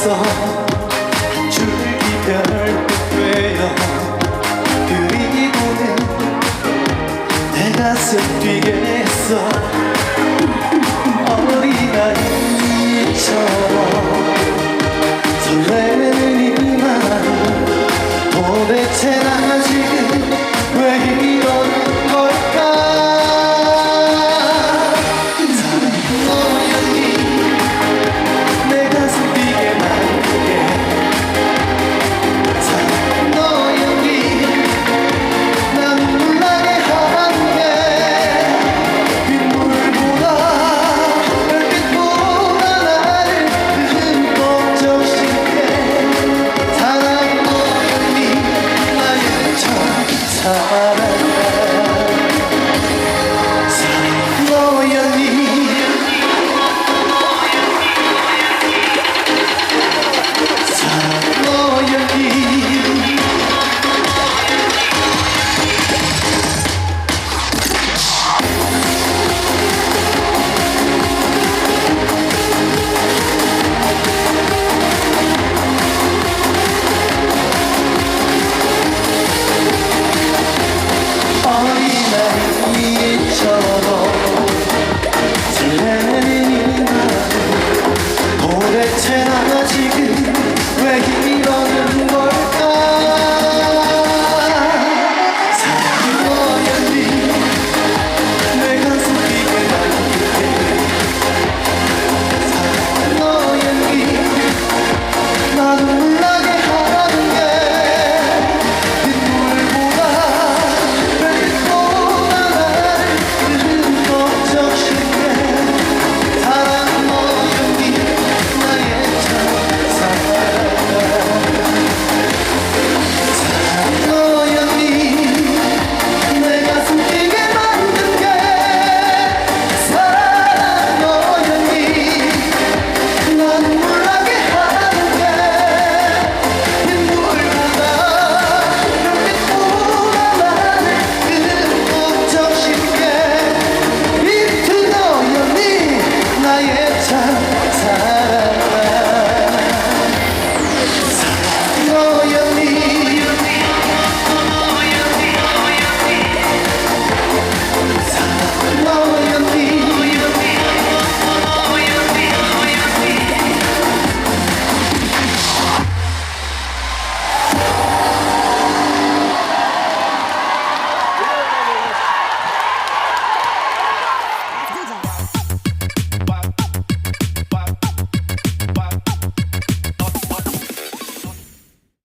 줄 이별 되어 그리고는 내 가슴 뛰게 했어. 어린아이 time, time.